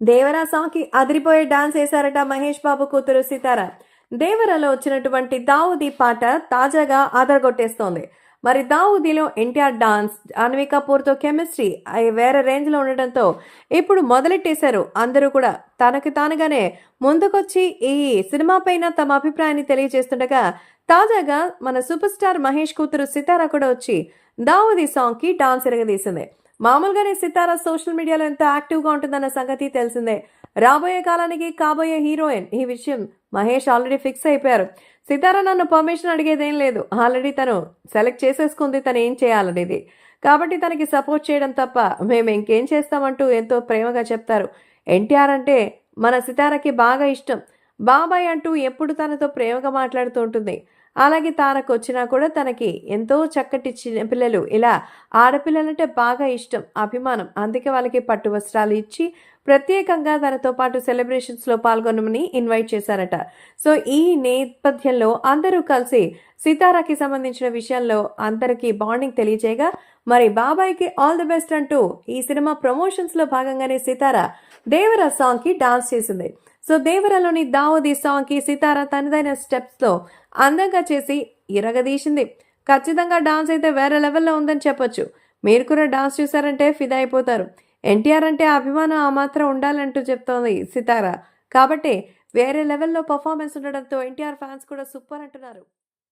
దేవరా సాంగ్కి అదిరిపోయే డాన్స్ వేశారట మహేష్ బాబు కూతురు సితార. దేవరాలో వచ్చినటువంటి దావుదీ పాట తాజాగా ఆదరగొట్టేస్తోంది. మరి దావుదీలో ఎన్టీఆర్ డాన్స్ అన్వి కపూర్తో కెమిస్ట్రీ అవి వేరే రేంజ్లో ఉండడంతో ఇప్పుడు మొదలెట్టేశారు. అందరూ కూడా తనకు తానుగానే ముందుకొచ్చి ఈ సినిమా పైన తమ అభిప్రాయాన్ని తెలియజేస్తుండగా తాజాగా మన సూపర్ స్టార్ మహేష్ కూతురు సితార కూడా వచ్చి దావుదీ సాంగ్కి డాన్స్ ఎరగదీసింది. మామూలుగానే సితారా సోషల్ మీడియాలో ఎంత యాక్టివ్గా ఉంటుందన్న సంగతి తెలిసిందే. రాబోయే కాలానికి కాబోయే హీరోయిన్ ఈ విషయం మహేష్ ఆల్రెడీ ఫిక్స్ అయిపోయారు. సితారా నన్ను పర్మిషన్ అడిగేదేం లేదు. ఆల్రెడీ తను సెలెక్ట్ చేసేసుకుంది తను ఏం చేయాలనేది. కాబట్టి తనకి సపోర్ట్ చేయడం తప్ప మేము ఇంకేం చేస్తామంటూ ఎంతో ప్రేమగా చెప్తారు. ఎన్టీఆర్ అంటే మన సితారకి బాగా ఇష్టం. బాబాయ్ అంటూ ఎప్పుడు తనతో ప్రేమగా మాట్లాడుతూ ఉంటుంది. అలాగే తనకు వచ్చినా కూడా తనకి ఎంతో చక్కటి చిన్న పిల్లలు. ఇలా ఆడపిల్లలంటే బాగా ఇష్టం అభిమానం. అందుకే వాళ్ళకి పట్టు వస్త్రాలు ఇచ్చి ప్రత్యేకంగా తనతో పాటు సెలబ్రేషన్స్లో పాల్గొనమని ఇన్వైట్ చేశారట. సో ఈ నేపథ్యంలో అందరూ కలిసి సితారాకి సంబంధించిన విషయాల్లో అందరికీ బాండింగ్ తెలియజేయగా మరి బాబాయ్కి ఆల్ ది బెస్ట్ అంటూ ఈ సినిమా ప్రమోషన్స్లో భాగంగానే సితారా దేవరా సాంగ్కి డాన్స్ చేసింది. సో దేవరలోని దావోదీ సాంగ్కి సితార తనదైన స్టెప్స్లో అందంగా చేసి ఇరగదీసింది. ఖచ్చితంగా డాన్స్ అయితే వేరే లెవెల్లో ఉందని చెప్పొచ్చు. మీరు కూడా డాన్స్ చూసారంటే ఫిదా అయిపోతారు. ఎన్టీఆర్ అంటే అభిమానం ఆ మాత్రం ఉండాలంటూ చెప్తోంది సితార. కాబట్టి వేరే లెవెల్లో పర్ఫార్మెన్స్ ఉండడంతో ఎన్టీఆర్ ఫ్యాన్స్ కూడా సూపర్ అంటున్నారు.